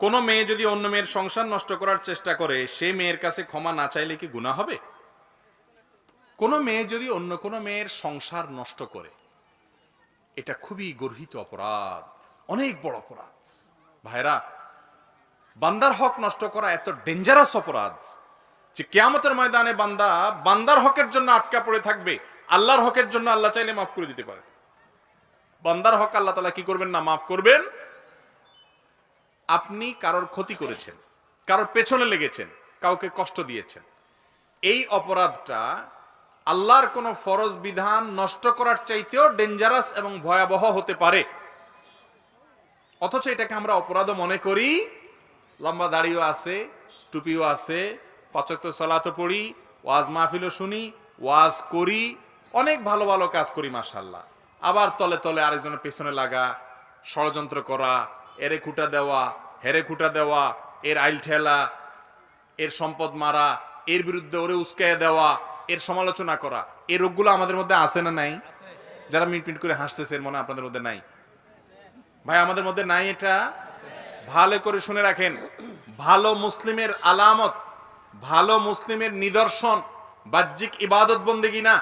কোনো মেয়ে যদি অন্য মেয়ের সংসার নষ্ট করার চেষ্টা করে, সে মেয়ের কাছে ক্ষমা না চাইলে কি গুণা হবে? কোনো মেয়ে যদি অন্য কোনো মেয়ের সংসার নষ্ট করে, এটা খুবই গর্হিত অপরাধ, অনেক বড় অপরাধ। ভাইরা বান্দার হক নষ্ট করা এত ডেঞ্জারাস অপরাধ যে কেয়ামতের ময়দানে বান্দা বান্দার হকের জন্য আটকা পড়ে থাকবে, আল্লাহর হকের জন্য আল্লাহ চাইলে মাফ করে দিতে পারে। বান্দার হক আল্লাহ তালা কি করবেন না, মাফ করবেন? আপনি কারোর ক্ষতি করেছেন, কারোর পেছনে লেগেছেন, কাউকে কষ্ট দিয়েছেন। এই অপরাধটা আল্লাহর কোনো ফরজ বিধান নষ্ট করার চাইতেও ডেঞ্জারাস এবং ভয়াবহ হতে পারে। অথচ এটাকে আমরা অপরাধও মনে করি। লম্বা দাড়িও আছে, টুপিও আছে পাচক সলাতো পড়ি, ওয়াজ মাহফিলও শুনি, ওয়াজ করি, অনেক ভালো ভালো কাজ করি মাসাল্লাহ আবার তলে তলে আরেকজনের পেছনে লাগা, ষড়যন্ত্র করা এরে খুঁটা দেওয়া, হেরে খুঁটা দেওয়া, এর আইল ঠেলা, এর সম্পদ মারা, এর বিরুদ্ধে ওরে উস্কাইয়া দেওয়া, এর সমালোচনা করা, এই রোগগুলো আমাদের মধ্যে আছে না নাই? যারা মিট মিট করে হাসতেছেন মনে আপনাদের মধ্যে নাই? ভাই, আমাদের মধ্যে নাই এটা? ভালো করে শুনে রাখেন, ভালো মুসলিমের আলামত, ভালো মুসলিমের নিদর্শন, বাহ্যিক ইবাদত বন্দেগি না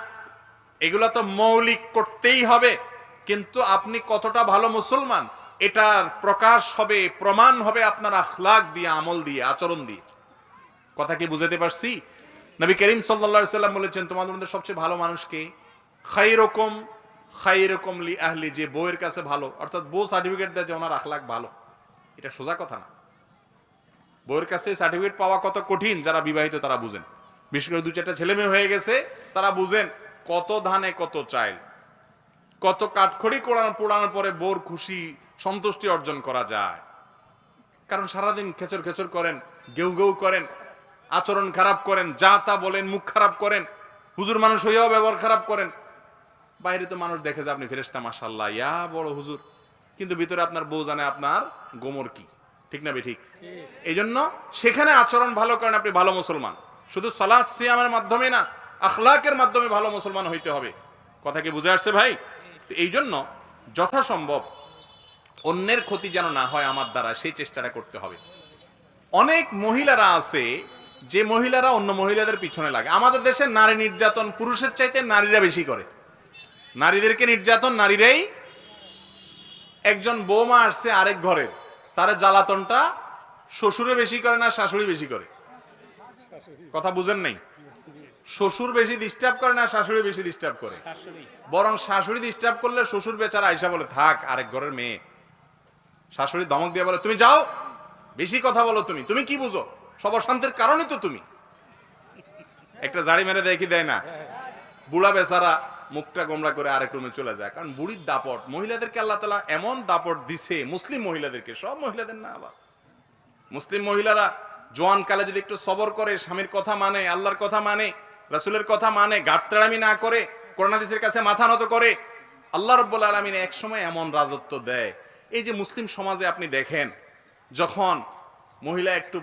এগুলো তো মৌলিক করতেই হবে, কিন্তু আপনি কতটা ভালো মুসলমান? এটার প্রকাশ হবে, প্রমাণ হবে আপনার আখলাক দিয়ে, আমল দিয়ে, আচরণ দিয়ে। কথা কি বুঝাতে পারছি? নবী করিম সাল্লা সাল্লাম বলেছেন, তোমাদের মধ্যে সবচেয়ে ভালো মানুষকে খাই রকম খাই রকম লি আহলি যে বউয়ের কাছে ভালো, অর্থাৎ বউ সার্টিফিকেট দেয় যে ওনার আখলাক ভালো। এটা সোজা কথা না। বউয়ের কাছে সার্টিফিকেট পাওয়া কত কঠিন, যারা বিবাহিত তারা বুঝেন। বিশেষ করে দু চারটা ছেলে মেয়ে হয়ে গেছে, তারা বুঝেন কত ধানে কত চাইল কত কাঠখড়ি কোড়ানো পোড়ানোর পরে বোর খুশি সন্তুষ্টি অর্জন করা যায়। কারণ সারাদিন খেচর খেচর করেন গেউ গেউ করেন আচরণ খারাপ করেন যা তা বলেন মুখ খারাপ করেন হুজুর মানুষ হইয়াও ব্যবহার খারাপ করেন। বাইরে তো মানুষ দেখে যে আপনি ফেরেস্তা মাসাল্লাহ ইয়া বড় হুজুর। কিন্তু ভিতরে আপনার বউ জানে আপনার গোমর কি। ঠিক না ঠিক? এই জন্য সেখানে আচরণ ভালো করেন আপনি ভালো মুসলমান। শুধু সালাদ সিয়ামের মাধ্যমে না আখলাকের মাধ্যমে ভালো মুসলমান হইতে হবে। কথা কি বুঝে আসছে ভাই? তো এই জন্য যথাসম্ভব অন্যের ক্ষতি যেন না হয় আমার দ্বারা সেই চেষ্টাটা করতে হবে। অনেক মহিলারা আছে যে মহিলারা অন্য মহিলাদের পিছনে লাগে। আমাদের দেশে নারী নির্যাতন পুরুষের চাইতে নারীরা বেশি করে। নারীদেরকে নির্যাতন নারীরাই একজন বৌমা আসছে আরেক ঘরের তার জ্বালাতনটা শ্বশুরে বেশি করে না শাশুড়ি বেশি করে। কথা বুঝেন নাই? শ্বশুর বেশি ডিস্টার্ব করে না শাশুড়ি বেশি ডিস্টার্ব করে। বরং শাশুড়ি ডিস্টার্ব করলে শ্বশুর বেচারা আইসা বলে থাক আরেক ঘরের মেয়ে। শাশুড়ি ধমক দিয়ে বলে, তুমি যাও, বেশি কথা বলো তুমি তুমি কি বুঝো? সব অশান্তির কারণই তো তুমি। একটা জাড়ি মেরে দেখি দেয় না? বুড়া বেচারা মুখটা গোমরা করে আরেক রুমে চলে যায়। কারণ বুড়ির দাপট, মহিলাদেরকে আল্লাহ তালা এমন দাপট দিছে, মুসলিম মহিলাদেরকে, সব মহিলাদের না আবার। মুসলিম মহিলারা জোয়ান কালে যদি একটু সবর করে, স্বামীর কথা মানে আল্লাহর কথা মানে রাসুলের কথা মানে গাটতাড়ামি না করে করোনাদিসের কাছে মাথা নত করে, আল্লাহ রব্বুল আলমিন এক সময় এমন রাজত্ব দেয় এই যে মুসলিম সমাজে আপনি দেখেন যখন মহিলা একটু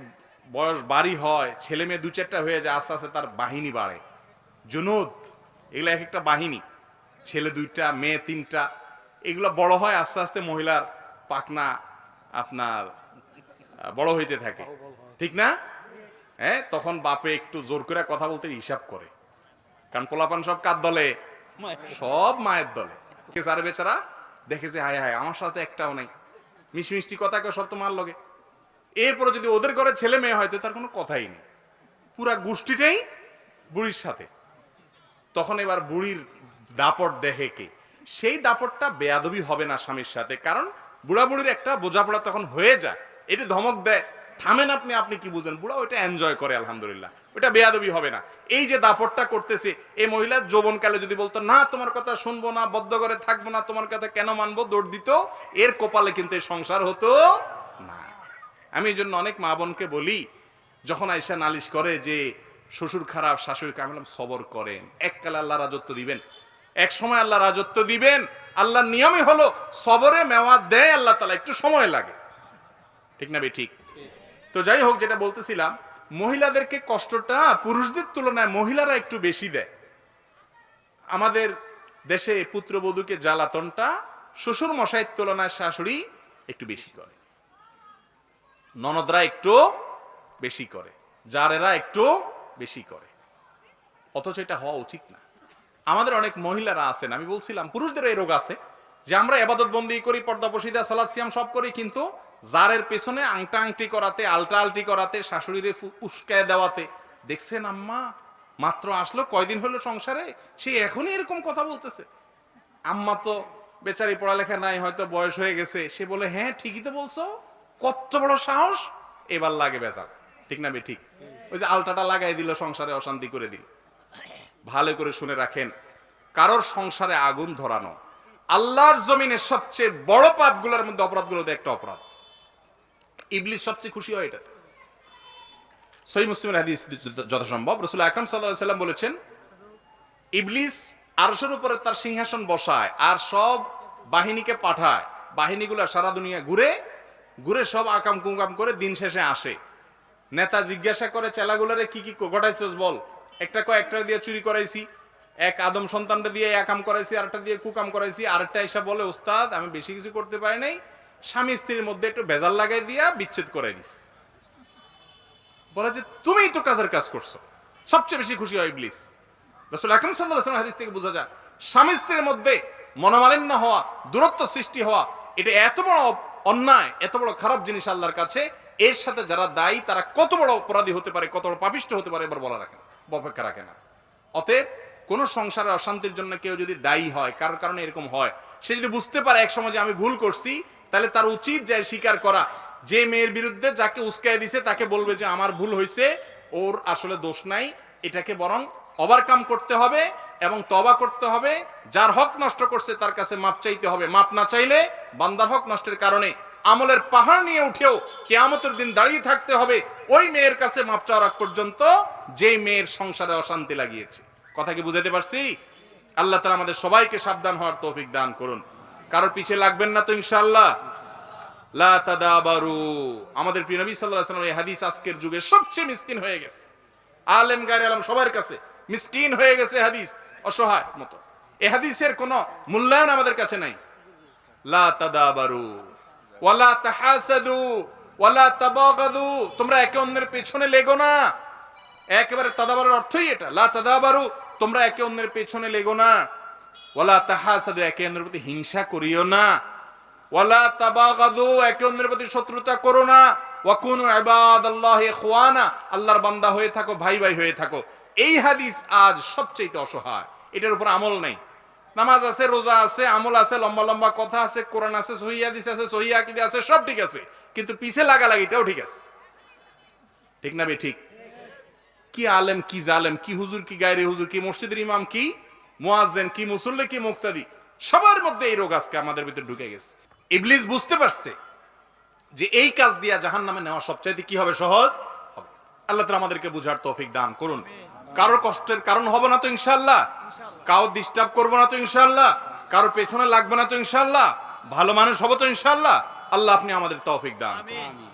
বয়স বাড়ি হয় ছেলে মেয়ে দু চারটা হয়ে যায় আস্তে আস্তে তার বাহিনী বাড়ে। জুনুদ এগুলো এক একটা বাহিনী ছেলে দুইটা মেয়ে তিনটা এগুলো বড় হয় আস্তে আস্তে মহিলার পাকনা আপনার বড় হইতে থাকে। ঠিক না? হ্যাঁ তখন বাপে একটু জোর করে কথা বলতে হিসাব করে। কারণ পোলাপান সব কার দলে? সব মায়ের দলে। কে সারে বেচারা দেখেছে হায় হায়, আমার সাথে একটাও নাই। মিষ্টি মিষ্টি কথা কেউ সব তো মার লগে। এরপরে যদি ওদের ঘরে ছেলে মেয়ে হয়, তো তার কোনো কথাই নেই। পুরা গোষ্ঠীটাই বুড়ির সাথে। তখন এবার বুড়ির দাপট দেখে কে? সেই দাপটটা বেয়াদবি হবে না স্বামীর সাথে, কারণ বুড়া বুড়ির একটা বোঝাপড়া তখন হয়ে যায়। এটি ধমক দেয়। থামেন আপনি আপনি কি বুঝেন? বুড়া ওইটা এনজয় করে, আলহামদুলিল্লাহ। ওইটা বেয়াদবি হবে না। এই যে দাপটটা করতেছে, এই মহিলা যৌবনকালে যদি বলতো, না, তোমার কথা শুনব না, বদ্ধ করে থাকব না, তোমার কথা কেন মানবো? দৌড় দিত, এর কপালে কিন্তু এই সংসার হতো না। আমি এই জন্য অনেক মা বোনকে বলি, যখন আইসা নালিশ করে যে শ্বশুর খারাপ, শাশুড়ি আমি সবর করেন। এককালে আল্লাহ রাজত্ব দিবেন। এক সময় আল্লাহ রাজত্ব দিবেন। আল্লাহর নিয়মই হলো, সবরে মেওয়াত দেয়, আল্লাহ তালা একটু সময় লাগে। ঠিক না বে, ঠিক? তো যাই হোক, যেটা বলতেছিলাম, মহিলাদেরকে কষ্টটা পুরুষদের তুলনায় মহিলারা একটু বেশি দেয়। আমাদের দেশে পুত্রবধূকে জ্বালাতনটা শ্বশুর মশাইয়ের তুলনায় শাশুড়ি একটু বেশি করে। ননদরা একটু বেশি করে যারেরা একটু বেশি করে। অথচ এটা হওয়া উচিত না। আমাদের অনেক মহিলারা আছেন, আমি বলছিলাম পুরুষদের এই রোগ আছে যে আমরা এবাদত বন্দি করি, পর্দা বসিদা সালাদ সব করি, কিন্তু জারের পেছনে আংটা আংটি করাতে আলটা আলটি করাতে, শাশুড়িরে উস্কায় দেওয়াতে। দেখছেন আম্মা, মাত্র আসলো, কয়দিন হলো সংসারে? সে এখনই এরকম কথা বলতেছে। আম্মা তো বেচারি পড়ালেখা নাই, হয়তো বয়স হয়ে গেছে। সে বলে হ্যাঁ ঠিকই তো বলছো। কত বড় সাহস! এবার লাগে বেজাল। ঠিক না বে, ঠিক? ওই যে আলটাটা লাগাই দিল, সংসারে অশান্তি করে দিল। ভালো করে শুনে রাখেন, কারোর সংসারে আগুন ধরানো, আল্লাহর জমিনে সবচেয়ে বড় পাপগুলোর মধ্যে অপরাধগুলোতে একটা অপরাধ। ইবলিস সবচেয়ে খুশি হয় এটাতে সই মুসলিমের হাদিস যথাসম্ভব। রসুল আকরাম সাল্লাম বলেছেন, ইবলিস আরশের উপরে তার সিংহাসন বসায় আর সব বাহিনীকে পাঠায়। বাহিনীগুলো সারা দুনিয়া ঘুরে ঘুরে সব আকাম কুকাম করে দিন শেষে আসে। নেতা জিজ্ঞাসা করে, চেলাগুলারে কি কি ঘটাইছস বল? একটা কয়েকটা দিয়ে চুরি করাইছি, এক আদম সন্তানটা দিয়ে এক কাম করাইছি, আরেকটা দিয়ে কুকাম করাইছি, আরেকটা এসে বলে, ওস্তাদ, আমি বেশি কিছু করতে পারি নাই স্বামী স্ত্রীর মধ্যে একটু ভেজাল লাগাই দিয়া বিচ্ছেদ করে দিস বলে যে, তুমিই তো কাজের কাজ করছ। সবচেয়ে বেশি খুশি হয় ইবলিস। রসুল আকরম সাল্লাহ হাদিস থেকে বোঝা যায়, স্বামী স্ত্রীর মধ্যে মনোমালিন্য হওয়া, দূরত্ব সৃষ্টি হওয়া, এটা এত বড় অন্যায়, এত বড় খারাপ জিনিস আল্লাহর কাছে, এর সাথে যারা দায়ী, তারা কত বড় অপরাধী হতে পারে, কত বড় পাপিষ্ট হতে পারে, এবার বলা রাখে না, অপেক্ষা রাখে না। অতএব, কোন সংসারের অশান্তির জন্য কেউ যদি দায়ী হয় কারোর কারণে এরকম হয়, সে যদি বুঝতে পারে এক সময় যে আমি ভুল করছি তাহলে তার উচিত যায় স্বীকার করা। যে মেয়ের বিরুদ্ধে যাকে উস্কায় দিছে, তাকে বলবে যে আমার ভুল হয়েছে ওর আসলে দোষ নাই। এটাকে বরং ওভারকাম করতে হবে এবং তবা করতে হবে। যার হক নষ্ট করছে, তার কাছে মাপ চাইতে হবে। মাপ না চাইলে বান্দার হক নষ্টের কারণে আমলের পাহাড় নিয়ে উঠেও কেয়ামতের দিন দাঁড়িয়ে থাকতে হবে। ওই মেয়ের কাছে মাপ চাওয়ার পর্যন্ত যেই মেয়ের সংসারে অশান্তি লাগিয়েছে। কথা কি বুঝাতে পারছি? আল্লাহ তালা আমাদের সবাইকে সাবধান হওয়ার তৌফিক দান করুন। কারোর পিছে লাগবেন না তো ইনশাল্লাহ লা তাদাবারু। আমাদের প্রিয় নবী সাল্লাল্লাহু হাদিস আজকের যুগে সবচেয়ে মিসকিন হয়ে গেছে। আলেম গায়রে আলম সবার কাছে মিসকিন হয়ে গেছে হাদিস, অসহায় মতো। এই হাদিসের কোনো মূল্যায়ন আমাদের কাছে নাই। লা তাদাবারু। ওয়ালা তাহাসাদু। ওয়ালা তাবাগাদু। তোমরা একে অন্যের পেছনে লেগো না। একেবারে তাদাবারের অর্থই এটা। লা তাদাবারু। তোমরা একে অন্যের পেছনে লেগো না। ওয়ালা তাহাসাদু, একে অন্যের প্রতি হিংসা করিও না। ওয়ালা তাবাগাদু, একে অন্যের প্রতি শত্রুতা করো না। ওয়াকুনু ইবাদাল্লাহি ইখওয়ানা, আল্লাহর বান্দা হয়ে থাকো, ভাই ভাই হয়ে থাকো। এই হাদিস আজ সবচেয়ে অসহায়। এটার উপর আমল নেই। নামাজ আছে, রোজা আছে, আমল আছে, লম্বা লম্বা কথা আছে, কোরআন আছে, সহি হাদিস আছে, সহি আকীদা আছে, সব ঠিক আছে। কিন্তু পিছে লাগালাগিটাও ঠিক আছে। ঠিক না বে, ঠিক? কি আলেম, কি জালেম, কি হুজুর, কি গায়রে হুজুর, কি মসজিদের ইমাম, কি মুয়াজ্জিন কি মুসল্লি, কি মুক্তাদি, সবার মধ্যে এই রোগ আজকে আমাদের ভিতরে ঢুকে গেছে। ইবলিস বুঝতে পারছে যে এই কাজ দিয়া জাহান নামে নেওয়া সবচাইতে কি হবে, সহজ? হবে। আল্লাহ তালা আমাদেরকে বুঝার তৌফিক দান করুন। কারও কষ্টের কারণ হবে না তো ইনশাল্লাহ কাউ ডিস্টার্ব করব না তো ইনশাল্লাহ কারোর পেছনে লাগবে না তো ইনশাল্লাহ ভালো মানুষ হব তো ইনশাল্লাহ আল্লাহ আপনি আমাদের তৌফিক দান করুন।